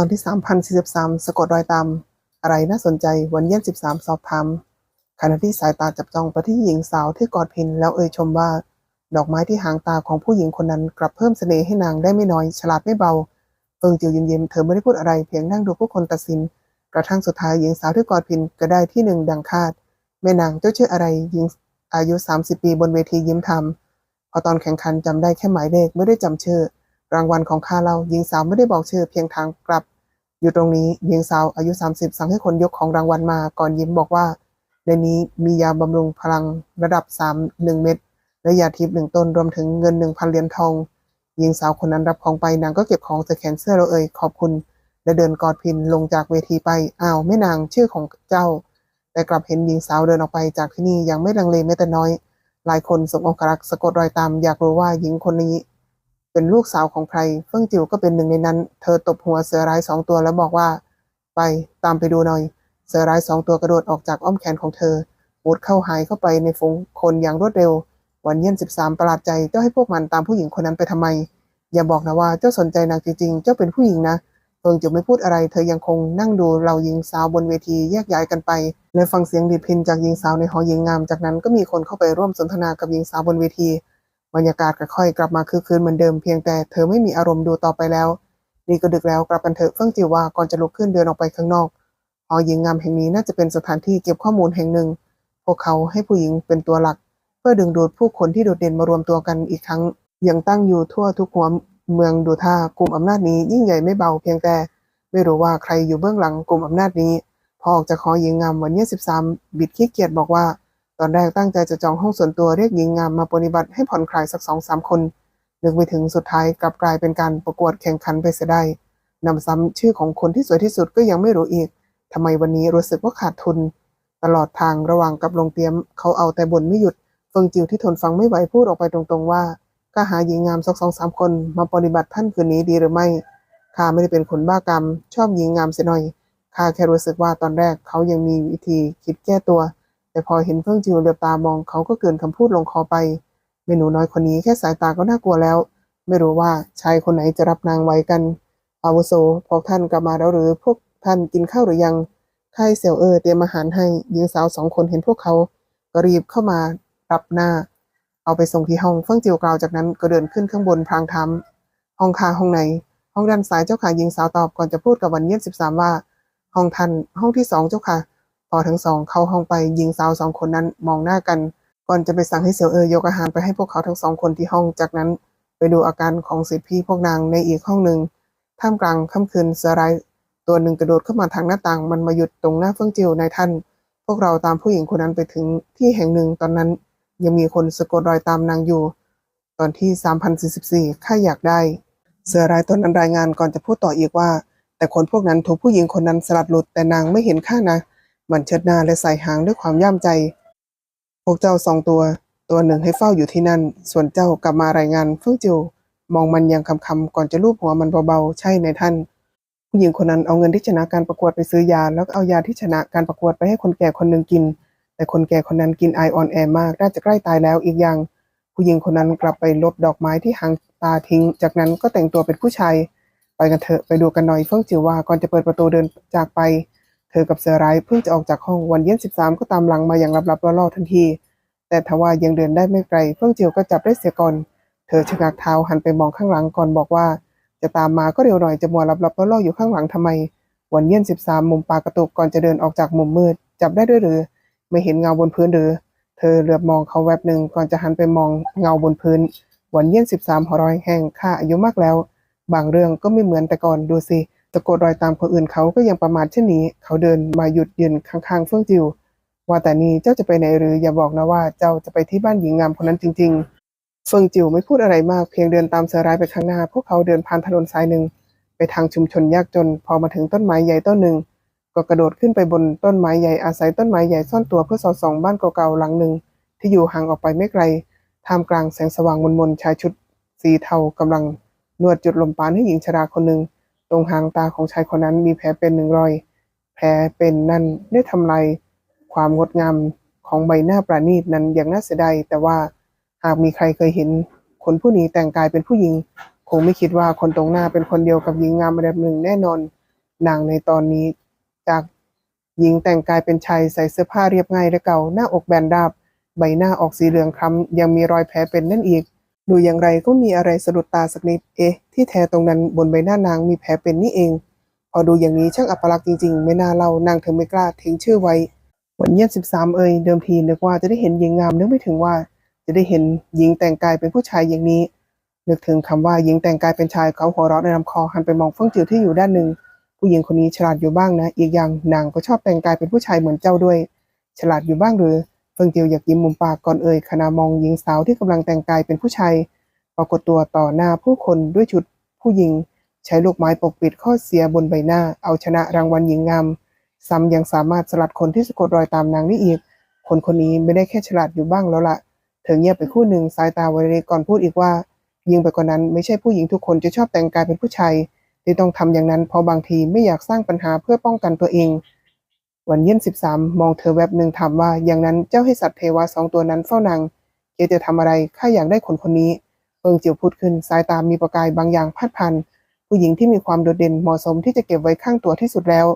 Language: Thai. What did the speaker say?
ตอนที่ 3043 สะกดรอยตาม อะไรน่าสนใจวันเยี่ยม 13 สอบถามขณะที่สายตาจับจ้องไปที่หญิงสาวที่กอดพินแล้วเอ่ยชมว่า ดอกไม้ที่หางตาของผู้หญิงคนนั้นกลับเพิ่มเสน่ห์ให้นางได้ไม่น้อย ฉลาดไม่เบาเฟิงจิวเยิ้มๆเธอไม่ได้พูดอะไรเพียงนั่งดูผู้คนตัดสิน กระทั่งสุดท้ายหญิงสาวที่กอดพินก็ได้ที่หนึ่งดังคาด แม่นางเจ้าชื่ออะไรหญิงอายุ 30 ปีบนเวทียิ้มทำพอตอนแข่งขันจำได้แค่หมายเลขไม่ได้จำชื่อ รางวัลของข้าเราหญิงสาวไม่ได้บอกชื่อเพียงทางกลับ อยู่ตรงนี้หญิงสาวอายุ 30 สั่งให้คนยกของรางวัลมาก่อนยิ้มบอกว่า ในนี้มียาบำรุงพลังระดับ 3 1 เม็ดและยาทิพย์หนึ่งต้นรวมถึงเงิน 1,000เหรียญทองหญิงสาวคนนั้นรับของไปนางก็เก็บของใส่แขนเสื้อเราเอ่ยขอบคุณ และเดินกอดพินลงจากเวทีไปอ้าวแม่นางชื่อของเจ้า แต่กลับเห็นหญิงสาวเดินออกไปจากที่นี่ยังไม่ลังเลแม้แต่น้อย หลายคนสมองครักสะกดรอยตาม อยากรู้ว่าหญิงคนนี้ เป็นลูกสาวของใคร เฟิ่งจิ๋วก็เป็นหนึ่งในนั้น เธอตบหัวเสือร้ายสองตัวแล้วบอกว่า ไปตามไปดูหน่อย เสือร้ายสองตัวกระโดดออกจากอ้อมแขนของเธอมุดเข้าหายเข้าไปในฝูงคนอย่างรวดเร็ว วันเยี่ยนสิบสามประหลาดใจเจ้าให้พวกมันตามผู้หญิงคนนั้นไปทำไม อย่าบอกนะว่าเจ้าสนใจนางจริงๆ เจ้าเป็นผู้หญิงนะเฟิงจิ๋วไม่พูดอะไร เธอยังคงนั่งดูเราหญิงสาวบนเวทีแยกย้ายกันไปและฟังเสียงดีพินจากหญิงสาวในหอหญิงงาม จากนั้นก็มีคนเข้าไปร่วมสนทนากับหญิงสาวบนเวที บรรยากาศค่อยๆกลับมาคือคืนเหมือนเดิมเพียงแต่เธอไม่มีอารมณ์ดูต่อไปแล้วนี่ก็ดึกแล้วกลับกันเถอะเฟิ่องจิวว่าก่อนจะลุกขึ้นเดินออกไปข้างนอกหอหญิงงามแห่งนี้น่าจะเป็นสถานที่เก็บข้อมูลแห่งหนึ่ง พวกเขาให้ผู้หญิงเป็นตัวหลัก เพื่อดึงดูดผู้คนที่โดดเด่นมารวมตัวกันอีกครั้งยังตั้งอยู่ทั่วทุกหัวเมืองดูท่ากลุ่มอำนาจนี้ยิ่งใหญ่ไม่เบาเพียงแต่ ไม่รู้ว่าใครอยู่เบื้องหลังกลุ่มอำนาจนี้ พอออกจากหอหญิงงามวันที่13 บิดขี้เกียจบอกว่า ตอนแรกตั้งใจจะจองห้องส่วนตัวเรียกหญิงงามมาปฏิบัติให้ผ่อนคลายสักสองสามคน นึกไปถึงสุดท้ายกลับกลายเป็นการประกวดแข่งขันไปเสียได้นำซ้ำชื่อของคนที่สวยที่สุดก็ยังไม่รู้อีกทำไมวันนี้รู้สึกว่าขาดทุน ตลอดทางระหว่างกับลงเตียม เขาเอาแต่บ่นไม่หยุดเฟิงจิวที่ทนฟังไม่ไหวพูดออกไปตรงๆว่าก็หาหญิงงามสักสองสามคนมาปฏิบัติท่านคืนนี้ดีหรือไม่ข้าไม่ได้เป็นคนบ้ากรรม ชอบหญิงงามเสียหน่อยข้าแค่รู้สึกว่าตอนแรกเขายังมีวิธีคิดแก้ตัว แต่พอเห็นเพิ่งจิวเหลือบตามองเขาก็เกินคำพูดลงคอไปเมนูน้อยคนนี้แค่สายตาก็น่ากลัวแล้ว ไม่รู้ว่าชายคนไหนจะรับนางไว้กัน อาวุโสพวกท่านกลับมาแล้วหรือพวกท่านกินข้าวหรือยังค่ายเสี่ยวเออเตรียมอาหารให้หญิงสาวสองคนเห็นพวกเขาก็รีบเข้ามารับหน้า เอาไปส่งที่ห้องเฟิ่งจิวกล่าวจากนั้นก็เดินขึ้นข้างบนพลางทำห้องคาห้องไหน ห้องด้านซ้ายเจ้าค่ะหญิงสาวตอบก่อนจะพูดกับวันเยี่ยมสิบสามว่า ห้องท่านห้องที่สองเจ้าค่ะ พอทั้งสองเข้าห้องไปหญิงสาวสองคนนั้นมองหน้ากัน ก่อนจะไปสั่งให้เสี่ยวเออยกอาหารไปให้พวกเขาทั้งสองคนที่ห้องจากนั้น ไปดูอาการของสิทธิพี่พวกนางในอีกห้องหนึ่งท่ามกลางค่ำคืนเสือร้ายตัวหนึ่งกระโดดเข้ามาทางหน้าต่างมันมาหยุดตรงหน้าเฟื่องจิวนายท่าน พวกเราตามผู้หญิงคนนั้นไปถึงที่แห่งหนึ่งตอนนั้น ยังมีคนสะกดรอยตามนางอยู่ ตอนที่3044ข้าอยากได้ เสือรายตนนั้นรายงานก่อนจะพูดต่ออีกว่า แต่คนพวกนั้นถูกผู้หญิงคนนั้นสลัดหลุดแต่นางไม่เห็นข้านะ มันเชิดหน้าและใส่หางด้วยความย่ามใจ พวกเจ้าสองตัว ตัวหนึ่งให้เฝ้าอยู่ที่นั่น ส่วนเจ้ากลับมารายงานเฟื่องจิวมองมันอย่างคำคำก่อนจะลูบหัวมันเบาๆ ใช่ในท่าน ผู้หญิงคนนั้นเอาเงินที่ชนะการประกวดไปซื้อยา แล้วเอายาที่ชนะการประกวดไปให้คนแก่คนหนึ่งกิน แต่คนแก่คนนั้นกินไอออนแอร์มากน่าจะใกล้ตายแล้วอีกอย่าง ผู้หญิงคนนั้นกลับไปลบดอกไม้ที่หางตาทิ้ง จากนั้นก็แต่งตัวเป็นผู้ชายไปกันเถอะไปดูกันหน่อยเฟื่องจิวว่าก่อนจะเปิดประตูเดินจากไป เธอกับเสือร้ายเพิ่งจะออกจากห้องวันเย็นสิบสามก็ตามหลังมาอย่างลับๆล่อๆทันที แต่ทว่ายังเดินได้ไม่ไกลเฟื่องจิวก็จับได้เสียก่อน เธอชะงักเท้าหันไปมองข้างหลังก่อนบอกว่า จะตามมาก็เร็วหน่อยจะมัวลับๆล่อๆอยู่ข้างหลังทำไม วันเย็นสิบสามมุมปากกระตุกก่อนจะเดินออกจากมุมมืด จับได้ด้วยหรือ ไม่เห็นเงาบนพื้นหรือ เธอเหลือบมองเขาแวบหนึ่งก่อนจะหันไปมองเงาบนพื้น วันเย็นสิบสามหอร้อยแห้งข้าอายุมากแล้ว บางเรื่องก็ไม่เหมือนแต่ก่อนดูสิ ตะโกนรอยตามคนอื่นเขาก็ยังประมาทเช่นนี้ เขาเดินมาหยุดยืนข้างๆเฟื่องจิว ว่าแต่นี่เจ้าจะไปไหนหรืออย่าบอกนะว่าเจ้าจะไปที่บ้านหญิงงามคนนั้นจริง ๆ เฟิงจิวไม่พูดอะไรมากเพียงเดินตามเสือร้ายไปข้างหน้า พวกเขาเดินผ่านถนนสายหนึ่ง ไปทางชุมชนยากจน พอมาถึงต้นไม้ใหญ่ต้นหนึ่ง ก็กระโดดขึ้นไปบนต้นไม้ใหญ่อาศัยต้นไม้ใหญ่ซ่อนตัวเพื่อสอดส่องบ้านเก่าๆหลังหนึ่ง ที่อยู่ห่างออกไปไม่ไกลท่ามกลางแสงสว่างมนๆชายชุดสีเทากำลังนวดจุดลมปานให้หญิงชราคนหนึ่ง ตรงหางตาของชายคนนั้นมีแผลเป็นหนึ่งรอย แผลเป็นนั่นได้ทำลายความงดงามของใบหน้าประณีตนั้นอย่างน่าเสียดายแต่ว่าหากมีใครเคยเห็นคนผู้นี้แต่งกายเป็นผู้หญิง คงไม่คิดว่าคนตรงหน้าเป็นคนเดียวกับหญิงงามระดับหนึ่งแน่นอนนางในตอนนี้ จากหญิงแต่งกายเป็นชายใส่เสื้อผ้าเรียบง่ายและเก่าหน้าอกแบนราบ ใบหน้าออกสีเหลืองคล้ำยังมีรอยแผลเป็นนั่นอีก ดูอย่างไรก็มีอะไรสะดุดตาสักนิด เอ๊ะ ที่แท้ตรงนั้นบนใบหน้านางมีแผลเป็นนี่เอง พอดูอย่างนี้ช่างอัปลักษณ์จริงๆ ไม่น่าเล่านางถึงไม่กล้าทิ้งชื่อไว้ วันเยี่ยมสิบสามเอ่ยเดิมทีนึกว่าจะได้เห็นหญิงงามนึกไม่ถึงว่า จะได้เห็นหญิงแต่งกายเป็นผู้ชายอย่างนี้ นึกถึงคำว่าหญิงแต่งกายเป็นชายเขาหัวเราะในลำคอหันไปมองเฟิ่งจิ๋วที่อยู่ด้านหนึ่ง ผู้หญิงคนนี้ฉลาดอยู่บ้างนะ อีกอย่างนางก็ชอบแต่งกายเป็นผู้ชายเหมือนเจ้าด้วย ฉลาดอยู่บ้างหรือ เฟิงจิวอยากยิ้มมุมปากก่อนเอ่ยขณะมองหญิงสาวที่กำลังแต่งกายเป็นผู้ชายปรากฏตัวต่อหน้าผู้คนด้วยชุดผู้หญิง ใช้ลูกไม้ปกปิดข้อเสียบนใบหน้า เอาชนะรางวัลหญิงงามซ้ำยังสามารถสลัดคนที่สะกดรอยตามนางได้อีก คนคนนี้ไม่ได้แค่ฉลาดอยู่บ้างแล้วละเธอเงียบไปคู่หนึ่งสายตาไวเรก่อนพูดอีกว่า ยิ่งไปกว่านั้นไม่ใช่ผู้หญิงทุกคนจะชอบแต่งกายเป็นผู้ชายที่ต้องทำอย่างนั้นเพราะบางทีไม่อยากสร้างปัญหาเพื่อป้องกันตัวเอง วันเย็นสิบสามมองเธอแวบหนึ่งถามว่าอย่างนั้นเจ้าให้สัตว์เทวาสองตัวนั้นเฝ้านางเกจะทำอะไรข้าอยากได้คนคนนี้เอิงเจียวพูดขึ้นสายตามีประกายบางอย่างพัดพันผู้หญิงที่มีความโดดเด่นเหมาะสมที่จะเก็บไว้ข้างตัวที่สุดแล้ว